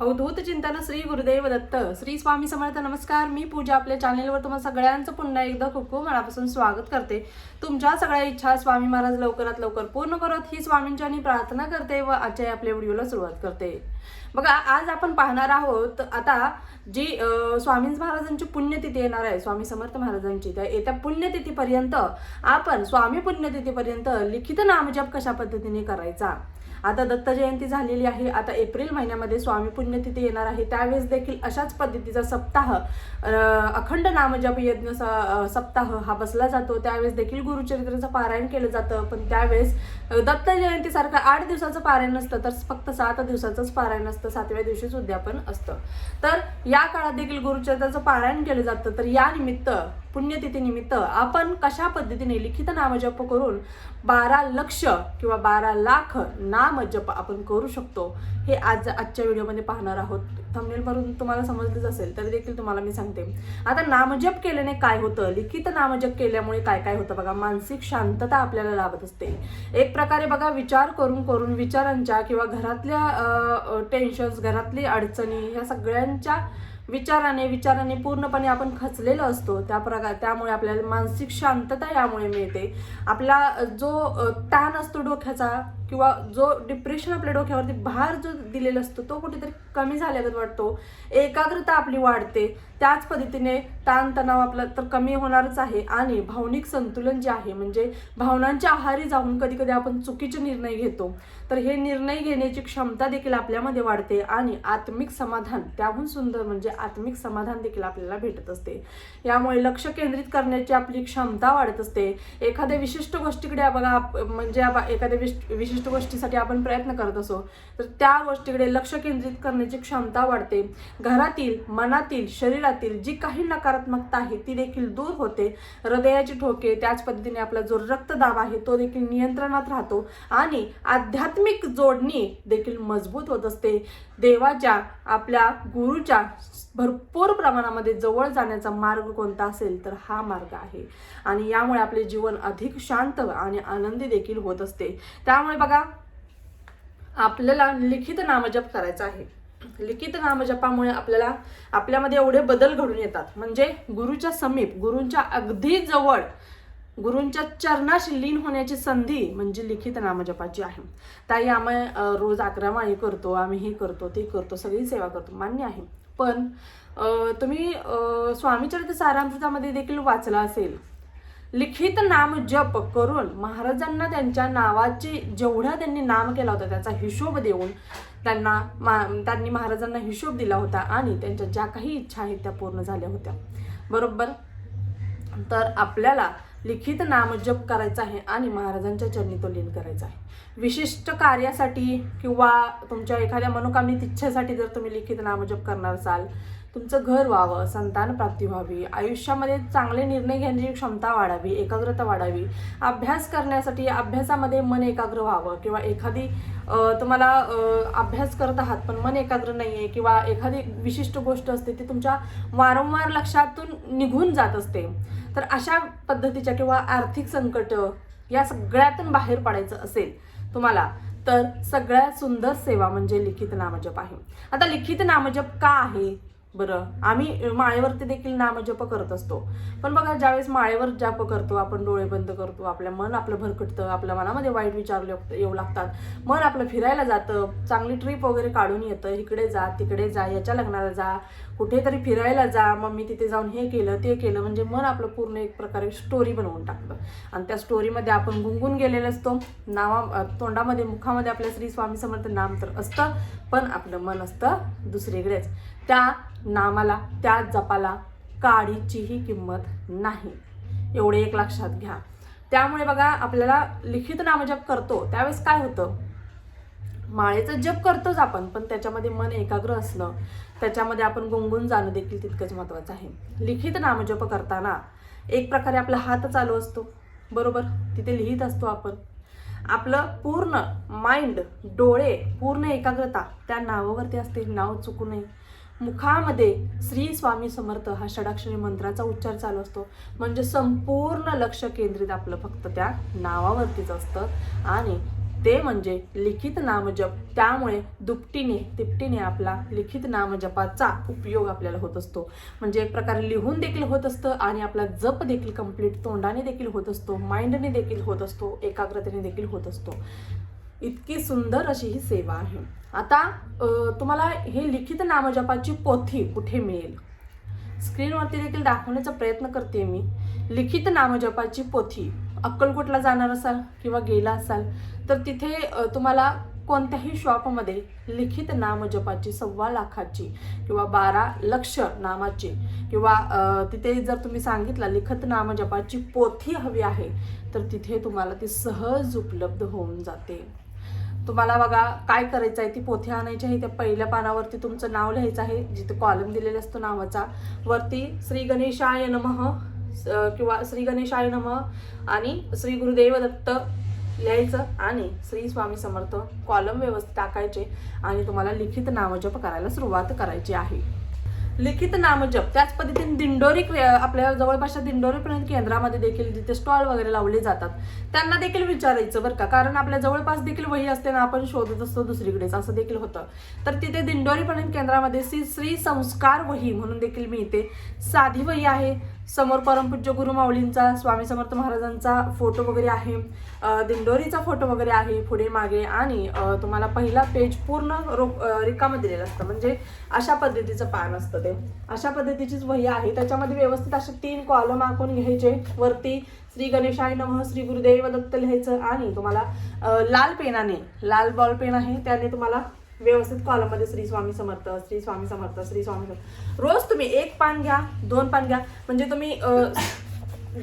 अवधूत चिंतन श्री गुरुदेव दत्त श्री स्वामी समर्थ नमस्कार. मी पूजा आपल्या चॅनेलवर तुम्हाला सगळ्यांचं पुन्हा एकदा खूप खूप मनापासून स्वागत करते. तुमच्या सगळ्या इच्छा स्वामी महाराज लवकरात लवकर पूर्ण करत ही स्वामींच्या प्रार्थना करते व आजच्या आपल्या व्हिडिओला सुरुवात करते. बघा आज आपण पाहणार आहोत आता जी स्वामी महाराजांची पुण्यतिथी येणार आहे स्वामी समर्थ महाराजांची त्या येत्या पुण्यतिथीपर्यंत आपण स्वामी पुण्यतिथीपर्यंत लिखित नामजप कशा पद्धतीने करायचा? आता दत्त जयंती झालेली आहे आता एप्रिल महिन्यामध्ये स्वामी पुण्यतिथी येणार आहे त्यावेळेस देखील अशाच पद्धतीचा सप्ताह अखंड नामजप यज्ञ सप्ताह हा बसला जातो त्यावेळेस देखील गुरुचरित्राचं पारायण केलं जातं पण त्यावेळेस दत्त जयंतीसारखं आठ दिवसाचं पारायण नसतं तर फक्त सात दिवसाचंच पारायण असतं सातव्या दिवशीच उद्यापन असतं. तर या काळात देखील गुरुचरित्राचं पारायण केलं जातं. तर या निमित्त पुण्यतिथीनिमित्त आपण कशा पद्धतीने लिखित नामजप करून बारा लक्ष किंवा बारा लाख नामजप आपण करू शकतो हे आज आजच्या व्हिडिओमध्ये पाहणार आहोत. थंबनेलवरून तुम्हाला समजलंच असेल तरी देखील तुम्हाला मी सांगते. आता नामजप केल्याने काय होतं? लिखित नामजप केल्यामुळे काय काय होतं बघा? मानसिक शांतता आपल्याला लाभत असते. एक प्रकारे बघा विचार करून करून विचारांच्या किंवा घरातल्या टेन्शन्स घरातली अडचणी ह्या सगळ्यांच्या विचाराने विचाराने पूर्णपणे आपण खचलेलो असतो. त्या प्रकार त्यामुळे आपल्याला मानसिक शांतता यामुळे मिळते. आपला जो ताण असतो डोक्याचा किंवा जो डिप्रेशन आपल्या डोक्यावरती भार जो दिलेला असतो तो कुठेतरी कमी झाल्यागत वाटतो. एकाग्रता आपली वाढते. त्याच पद्धतीने ताणतणाव आपला तर कमी होणारच आहे. आणि भावनिक संतुलन जे आहे म्हणजे भावनांच्या आहारी जाऊन कधी कधी आपण चुकीचे निर्णय घेतो तर हे निर्णय घेण्याची क्षमता देखील आपल्यामध्ये वाढते आणि आत्मिक समाधान त्याहून सुंदर म्हणजे आत्मिक समाधान देखील आपल्याला भेटत असते. यामुळे लक्ष केंद्रित करण्याची आपली क्षमता वाढत असते. एखाद्या विशिष्ट गोष्टीकडे बघा म्हणजे एखाद्या विश- विशिष्ट गोष्टीसाठी आपण प्रयत्न करत असो तर त्या गोष्टीकडे लक्ष केंद्रित करण्याची क्षमता वाढते. घरातील मनातील शरीरातील जी काही नकारात्मकता आहे ती देखील दूर होते. हृदयाची ठोके त्याच पद्धतीने आपला जो रक्तदाब आहे तो देखील नियंत्रणात राहतो आणि आध्यात्मिक जोडणी देखील मजबूत होत असते. देवाच्या आपल्या गुरुच्या भरपूर प्रमाणामध्ये जवळ जाण्याचा मार्ग कोणता असेल तर हा मार्ग आहे. आणि यामुळे आपले जीवन अधिक शांत आणि आनंदी देखील होत असते. त्यामुळे बघा. आपल्याला लिखित नामजप करायचा आहे. लिखित नामजपामुळे आपल्याला आपल्यामध्ये एवढे बदल घडून येतात. म्हणजे गुरुच्या समीप गुरूंच्या अगदी जवळ गुरूंच्या चरणाशी लीन होण्याची संधी म्हणजे लिखित नामजपाची आहे. ताई आम्ही रोज अकरा करतो आम्ही हे करतो ते करतो सगळी सेवा करतो मान्य आहे. पण तुम्ही अं, स्वामीचरित्र सारामृतामध्ये देखील वाचला असेल. लिखित नाम जप करून महाराजांना त्यांच्या नावाचे जेवढा त्यांनी नाम केला होता त्याचा हिशोब देऊन त्यांना मा त्यांनी महाराजांना हिशोब दिला होता आणि त्यांच्या ज्या काही इच्छा आहेत त्या पूर्ण झाल्या होत्या. बरोबर? तर आपल्याला लिखित नामजप करायचा आहे आणि महाराजांच्या चरणी तो लीन करायचा आहे. विशिष्ट कार्यासाठी किंवा तुमच्या एखाद्या मनोकामनीत इच्छेसाठी जर तुम्ही लिखित नामजप करणार असाल तुमचं घर व्हावं संतान प्राप्ती व्हावी आयुष्यामध्ये चांगले निर्णय घेण्याची क्षमता वाढावी एकाग्रता वाढावी अभ्यास करण्यासाठी अभ्यासामध्ये मन एकाग्र व्हावं किंवा एखादी तुम्हाला अभ्यास करत आहात पण मन एकाग्र नाही आहे किंवा एखादी विशिष्ट गोष्ट असते ती तुमच्या वारंवार लक्षातून निघून जात असते तर अशा पद्धतीच्या किंवा आर्थिक संकट या सगळ्यातून बाहेर पडायचं असेल तुम्हाला तर सगळ्यात सुंदर सेवा म्हणजे लिखित नामजप आहे. आता लिखित नामजप का आहे? बरं. आम्ही माळेवरती देखील नामजप करत असतो. पण बघा ज्यावेळेस माळेवर जप करतो आपण डोळे बंद करतो आपलं मन आपलं भरकटतं आपल्या मनामध्ये वाईट विचार येऊ- लागतात. मन आपलं फिरायला जातं चांगली ट्रिप वगैरे काढून येतं इकडे जा तिकडे जा याच्या लग्नाला जा कुठेतरी फिरायला जा मग मी तिथे जाऊन हे केलं ते केलं म्हणजे मन आपलं पूर्ण एक प्रकारे स्टोरी बनवून टाकतं. आणि त्या स्टोरीमध्ये आपण गुंगून गेलेलो असतो. नावा तोंडामध्ये मुखामध्ये आपल्या श्री स्वामी समर्थ नाम तर असतं पण आपलं मन असतं दुसरीकडेच. त्या नामाला त्या जपाला काडीचीही किंमत नाही. एवढे एक लक्षात घ्या. त्यामुळे बघा आपल्याला लिखित नामजप करतो त्यावेळेस काय होतं? माळेचं जप करतोच आपण पण त्याच्यामध्ये मन एकाग्र असणं त्याच्यामध्ये आपण गुंगून जाणं देखील तितकंच महत्त्वाचं आहे. लिखित नामजप करताना एक प्रकारे आपला हात चालू असतो. बरोबर? तिथे लिहित असतो आपण. आपलं पूर्ण माइंड डोळे पूर्ण एकाग्रता त्या नावावरती असते. नाव चुकू नये. मुखामध्ये श्री स्वामी समर्थ हा षडाक्षरी मंत्राचा उच्चार चालू असतो. म्हणजे संपूर्ण लक्ष केंद्रित आपलं फक्त त्या नावावरतीच असतं. आणि ते म्हणजे लिखित नामजप. त्यामुळे दुपटीने तिपटीने आपला लिखित नामजपाचा उपयोग आपल्याला होत असतो. म्हणजे एक प्रकारे लिहून देखील होत असतं आणि आपला जप देखील कंप्लीट तोंडाने देखील होत असतो. माइंडने देखील होत असतो. एकाग्रतेने देखील होत असतो. इतकी सुंदर अशी ही सेवा आहे. आता तुम्हाला हे लिखित नामजपाची पोथी कुठे मिळेल? स्क्रीनवरती देखील दाखवण्याचा प्रयत्न करते मी. लिखित नामजपाची पोथी. अक्कलकोटला जाणार असाल किंवा गेला असाल तर तिथे तुम्हाला कोणत्याही शॉपमध्ये लिखित नामजपाची सव्वा लाखाची किंवा बारा लक्ष नामाची किंवा तिथे जर तुम्ही सांगितलं लिखित नामजपाची पोथी हवी आहे तर तिथे तुम्हाला ती सहज उपलब्ध होऊन जाते. तुम्हाला बघा काय करायचं आहे ती पोथी आणायची आहे त्या पहिल्या पानावरती तुमचं नाव लिहायचं आहे जिथे कॉलम दिलेला असतो नावाचा. वरती श्री गणेशाय नमः स- किंवा श्री गणेशाय नमः आणि श्री गुरुदेव दत्त लिहायचं आणि श्री स्वामी समर्थ कॉलम व्यवस्थित टाकायचे आणि तुम्हाला लिखित नामजप करायला सुरुवात करायची आहे. लिखित नामजप त्याच पद्धतीने दिंडोरी आपल्या जवळपासच्या दिंडोरी पर्यंत केंद्रामध्ये देखील जिथे स्टॉल वगैरे लावले जातात त्यांना देखील विचारायचं बरं का. कारण आपल्या जवळपास देखील वही असते ना आपण शोधत असतो दुसरीकडेच असं देखील होतं. तर तिथे दिंडोरी पर्यंत केंद्रामध्ये श्री श्री संस्कार वही म्हणून देखील मिळते. साधी वही आहे. समोर परमपूज्य गुरु माऊलींचा स्वामी समर्थ महाराजांचा फोटो वगैरे आहे. दिंडोरीचा फोटो वगैरे आहे पुढे मागे आणि तुम्हाला पहिला पेज पूर्ण रोप रिकामध्ये रिकामं दिलेलं असतं. म्हणजे अशा पद्धतीचं पान असतं ते. अशा पद्धतीचीच वही आहे. त्याच्यामध्ये व्यवस्थित असे तीन कॉलम आखून घ्यायचे. वरती श्री गणेशाय नमः श्री गुरुदेव दत्त लिहायचं आणि तुम्हाला लाल पेनाने लाल बॉल पेन आहे. त्याने तुम्हाला व्यवस्थित कॉलममध्ये श्री स्वामी समर्थ श्री स्वामी समर्थ श्री स्वामी समर्थ. रोज तुम्ही एक पान घ्या दोन पान घ्या. म्हणजे तुम्ही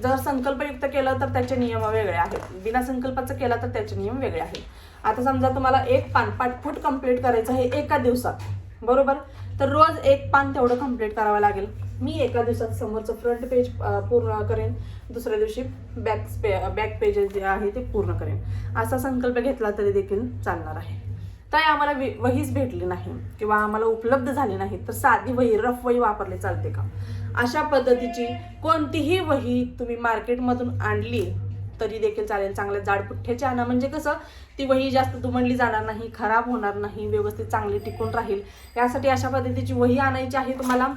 जर संकल्पयुक्त केलं तर त्याचे नियम वेगळे आहेत. बिना संकल्पाचं केलं तर त्याचे नियम वेगळे आहेत. आता समजा तुम्हाला एक पान पाठफूट कंप्लीट करायचं आहे एका दिवसात. बरोबर? तर रोज एक पान तेवढं कंप्लीट करावं लागेल. मी एका दिवसात समोरचं फ्रंट पेज पूर्ण करेन. दुसऱ्या दिवशी बॅक पे बॅक पेजेस जे आहे ते पूर्ण करेन. असा संकल्प घेतला तरी देखील चालणार आहे. काय आम्हाला वहीच भेटली नाही किंवा आम्हाला उपलब्ध झाली नाही तर साधी वही रफ वही वापरली चालते का? अशा पद्धतीची कोणतीही वही तुम्ही मार्केटमधून आणली तरी देखील चालेल चांगल्या जाडपुठ्ठ्याची आणा. म्हणजे कसं ती वही जास्त दुमडली जाणार नाही खराब होणार नाही व्यवस्थित चांगली टिकून राहील. यासाठी अशा पद्धतीची वही आणायची आहे तुम्हाला.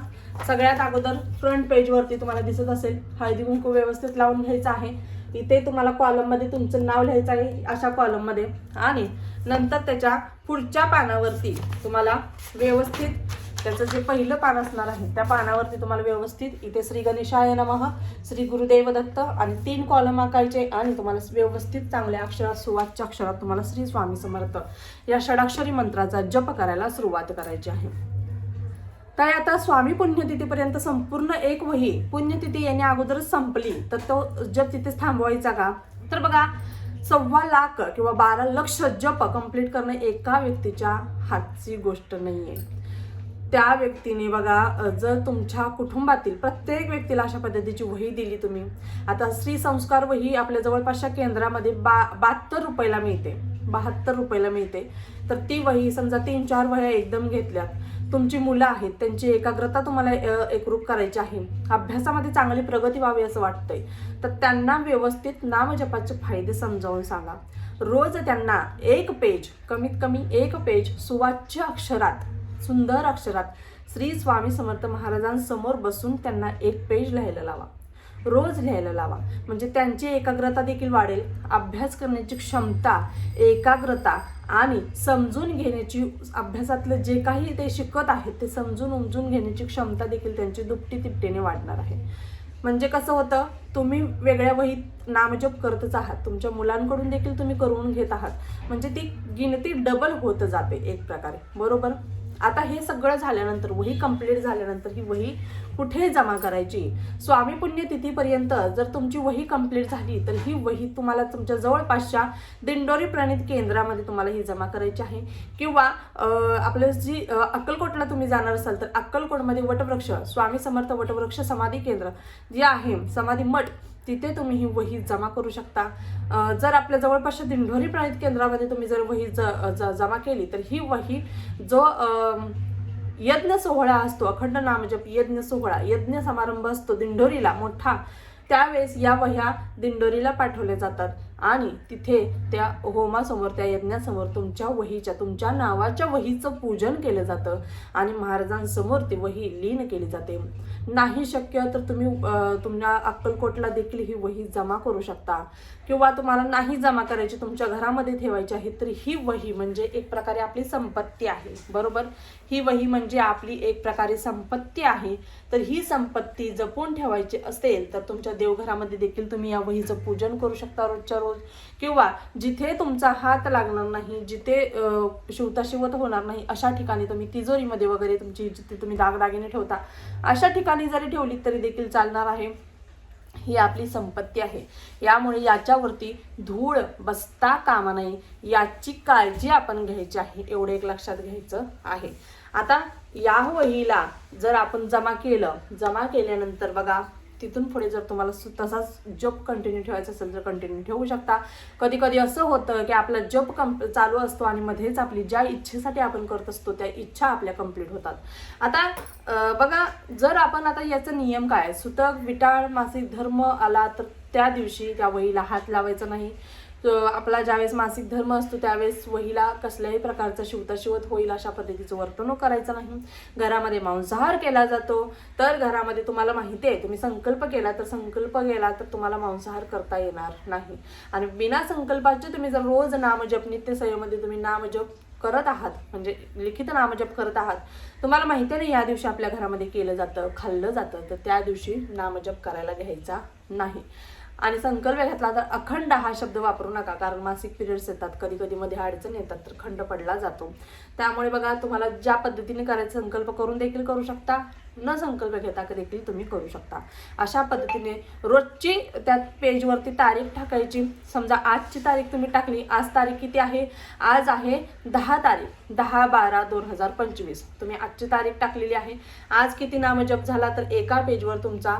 सगळ्यात अगोदर फ्रंट पेजवरती तुम्हाला दिसत असेल. हळदी कुंकू व्यवस्थित लावून घ्यायचं आहे. इथे तुम्हाला कॉलममध्ये तुमचं नाव लिहायचं आहे अशा कॉलममध्ये आणि नंतर त्याच्या पुढच्या पानावरती तुम्हाला व्यवस्थित त्याचं जे पहिलं पान असणार आहे त्या पानावरती तुम्हाला व्यवस्थित इथे श्री गणेशाय नमः श्री गुरुदेव दत्त आणि तीन कॉलम आकायचे आणि तुम्हाला व्यवस्थित चांगल्या अक्षरात सुवाच्य अक्षरात तुम्हाला श्री स्वामी समर्थ या षडाक्षरी मंत्राचा जप करायला सुरुवात करायची आहे. तर आता स्वामी पुण्यतिथीपर्यंत संपूर्ण एक वही पुण्यतिथी यांनी अगोदरच संपली. तर तो जप तिथेच थांबवायचा का? तर बघा सव्वा लाख किंवा बारा लक्ष जप कंप्लीट करणं एका व्यक्तीच्या हातची गोष्ट नाही आहे त्या व्यक्तीने बघा जर तुमच्या कुटुंबातील प्रत्येक व्यक्तीला अशा पद्धतीची वही दिली तुम्ही आता स्त्री संस्कार वही आपल्या जवळपासच्या केंद्रामध्ये बा बहात्तर रुपयाला मिळते. बहात्तर रुपयाला मिळते. तर ती वही समजा तीन चार वह्या एकदम घेतल्यात तुमची मुलं आहेत त्यांची एकाग्रता तुम्हाला एकरूप करायची आहे. अभ्यासामध्ये चांगली प्रगती व्हावी असं वाटतंय. तर त्यांना व्यवस्थित नामजपाचे फायदे समजावून सांगा. रोज त्यांना एक पेज कमीत कमी एक पेज सुवाच्य अक्षरात सुंदर अक्षरात श्री स्वामी समर्थ महाराजांसमोर बसून त्यांना एक पेज लिहायला लावा. रोज लिहायला लावा. म्हणजे त्यांची एकाग्रता देखील वाढेल. अभ्यास करण्याची क्षमता एकाग्रता आणि समजून घेण्याची अभ्यासातलं जे काही ते शिकत आहेत ते समजून उमजून घेण्याची क्षमता देखील त्यांची दुपटी तिपटीने वाढणार आहे. म्हणजे कसं होतं तुम्ही वेगळ्या वहीत नामजप करतच आहात. तुमच्या मुलांकडून देखील तुम्ही करून घेत आहात. म्हणजे ती गिनती डबल होत जाते एक प्रकारे. बरोबर? आता हे सगळं झाल्यानंतर वही कंप्लीट झाल्यानंतर ही वही कुठे जमा करायची? स्वामी पुण्यतिथीपर्यंत जर तुमची वही कंप्लीट झाली तर ही वही तुम्हाला तुमच्या जवळपासच्या दिंडोरी प्रणित केंद्रामध्ये तुम्हाला ही जमा करायची आहे. किंवा आपलं जी अक्कलकोटला तुम्ही जाणार असाल तर अक्कलकोटमध्ये वटवृक्ष स्वामी समर्थ वटवृक्ष समाधी केंद्र जे आहे समाधी मठ तिथे तुम्ही ही वही जमा करू शकता. जर आपल्या जवळपासच्या दिंडोरी प्रणित केंद्रामध्ये तुम्ही जर वही ज ज- जमा केली तर ही वही जो यज्ञ सोहळा असतो अखंड नामजप यज्ञ सोहळा यज्ञ समारंभ असतो दिंडोरीला मोठा त्यावेळेस या वह्या दिंडोरीला पाठवल्या जातात. आणि तिथे त्या होमासमोर त्या यज्ञासमोर तुमच्या वहीच्या तुमच्या नावाच्या वहीचं पूजन केलं जातं आणि महाराजांसमोर ती वही लीन केली जाते. नाही शक्य तर तुम्ही तुमच्या अक्कलकोटला देखील ही वही जमा करू शकता. किंवा तुम्हाला नाही जमा करायची तुमच्या घरामध्ये ठेवायची आहे तर ही वही म्हणजे एक प्रकारे आपली संपत्ती आहे. बरोबर? ही वही म्हणजे आपली एक प्रकारे संपत्ती आहे. तर ही संपत्ती जपून ठेवायची असेल तर तुमच्या देवघरामध्ये देखील तुम्ही या वहीचं पूजन करू शकता रोजच्या रोज. किंवा जिथे तुमचा हात लागणार नाही जिथे शिवताशिवत होणार नाही अशा ठिकाणी तुम्ही तिजोरीमध्ये वगैरे तुमची जिथे तुम्ही दागदागिने ठेवता अशा ठिकाणी जरी ठेवली तरी देखील चालणार आहे. ही आपली संपत्ती आहे. यामुळे याच्यावरती धूळ बसता कामा नये. याची काळजी आपण घ्यायची आहे एवढं एक लक्षात घ्यायचं आहे. आता या वहीला जर आपण जमा केलं जमा केल्यानंतर बघा तिथून पुढे जर तुम्हाला सु- तसाच जप कंटिन्यू ठेवायचा असेल तर कंटिन्यू ठेवू शकता. कधी कधी असं होतं की आपला जप कंप चालू असतो आणि मध्येच आपली ज्या इच्छेसाठी आपण करत असतो त्या इच्छा आपल्या कंप्लीट होतात. आता बघा जर आपण आता याचा नियम काय? आहे? सुतक विटाळ मासिक धर्म आला तर त्या दिवशी त्या वहीला हात लावायचा नाही. आपला ज्यावेळेस मासिक धर्म असतो त्यावेळेस वहीला कसल्याही प्रकारचा शिवता शिवत होईल अशा पद्धतीचं वर्तणूक करायचं नाही. घरामध्ये मांसाहार केला जातो. तर घरामध्ये तुम्हाला माहिती आहे तुम्ही संकल्प केला तर संकल्प केला तर तुम्हाला मांसाहार करता येणार नाही. आणि बिना संकल्पाचे तुम्ही जर रोज नामजप नित्यसयमध्ये तुम्ही नामजप करत आहात म्हणजे लिखित नामजप करत आहात तुम्हाला माहिती आहे ना या दिवशी आपल्या घरामध्ये केलं जातं खाल्लं जातं तर त्या दिवशी नामजप करायला घ्यायचा नाही. आणि संकल्प घातला तर अखंड हा शब्द वापरू नका कारण मासिक पिरियड्स येतात कधी कधी मध्ये अडचण येतात तर खंड पडला जातो. त्यामुळे बघा तुम्हाला ज्या पद्धतीने करायचा संकल्प करून देखील करू शकता न संकल्प घेता देखील तुम्ही करू शकता. अशा पद्धतीने रोजची त्या पेजवरती तारीख टाकायची. समजा आजची तारीख तुम्ही टाकली आज तारीख किती आहे? आज आहे दहा तारीख दहा बारा दोन हजार पंचवीस. तुम्ही आजची तारीख टाकलेली आहे. आज किती नामजप झाला तर एका पेजवर तुमचा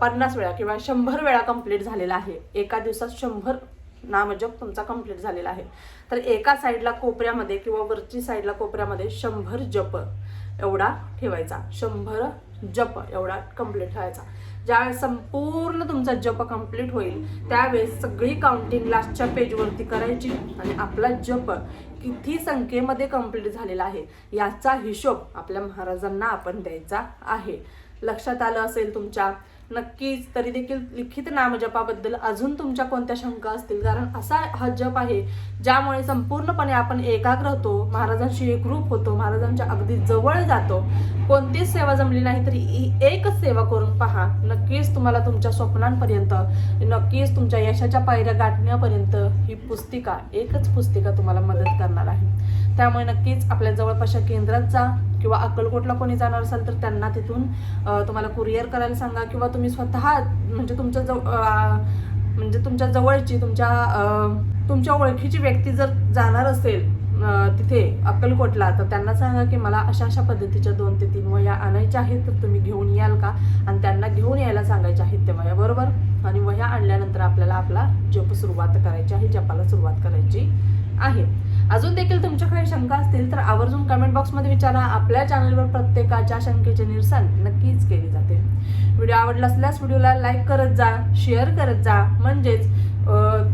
पन्नास वेळा किंवा शंभर वेळा कंप्लीट झालेला आहे. एका दिवसात शंभर नामजप तुमचा कंप्लीट झालेला आहे. तर एका साईडला कोपऱ्यामध्ये किंवा वरची साईडला कोपऱ्यामध्ये शंभर जप एवढा ठेवायचा. शंभर जप एवढा कंप्लीट ठेवायचा. ज्यावेळेस संपूर्ण तुमचा जप कंप्लीट होईल त्यावेळेस सगळी काउंटिंग लास्टच्या पेजवरती करायची आणि आपला जप किती संख्येमध्ये कंप्लीट झालेला आहे याचा हिशोब आपल्या महाराजांना आपण द्यायचा आहे. लक्षात आलं असेल तुमच्या? नक्कीच. तरी देखील लिखित नामजपाबद्दल अजून तुमच्या कोणत्या शंका असतील? कारण असा हा जप आहे ज्यामुळे संपूर्णपणे आपण एकाग्र होतो महाराजांशी एकरूप होतो महाराजांच्या अगदी जवळ जातो. कोणतीच सेवा जमली नाही तरी ही एकच सेवा करून पहा. नक्कीच तुम्हाला तुमच्या स्वप्नांपर्यंत नक्कीच तुमच्या यशाच्या पायऱ्या गाठण्यापर्यंत ही पुस्तिका एकच पुस्तिका तुम्हाला मदत करणार आहे. त्यामुळे नक्कीच आपल्या जवळपासच्या केंद्रात जा. किंवा अक्कलकोटला कोणी जाणार असाल तर त्यांना तिथून तुम्हाला कुरिअर करायला सांगा किंवा तुम्ही स्वतः म्हणजे तुमच्या जव म्हणजे तुमच्या जवळची तुमच्या तुमच्या ओळखीची व्यक्ती जर जाणार असेल तिथे अक्कलकोटला तर त्यांना सांगा की मला अशा अशा पद्धतीच्या दोन ते तीन वह्या आणायच्या आहेत तर तुम्ही घेऊन याल का? आणि त्यांना घेऊन यायला सांगायच्या आहेत त्या वह्या बरोबर? आणि वह्या आणल्यानंतर आपल्याला आपला जप सुरुवात करायची आहे जपाला सुरुवात करायची आहे. अजून देखील तुमच्या काही शंका असतील तर आवर्जून कमेंट बॉक्समध्ये विचारा. आपल्या चॅनलवर प्रत्येकाच्या शंकेचे निरसन नक्कीच केले जाते. व्हिडिओ आवडला असल्यास व्हिडिओला लाईक करत जा शेअर करत जा. म्हणजेच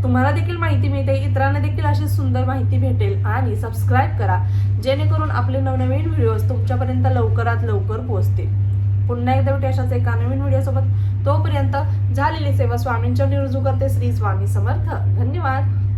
तुम्हाला देखील माहिती मिळते. इतरांना देखील अशी सुंदर माहिती भेटेल आणि सबस्क्राईब करा. जेणेकरून आपले नवनवीन व्हिडिओज तुमच्यापर्यंत लवकरात लवकर पोहोचतील. पुन्हा एकदा भेटू अशाच एका नवीन व्हिडिओसोबत तोपर्यंत झालेली सेवा स्वामींच्या निरुजू करते श्री स्वामी समर्थ. धन्यवाद.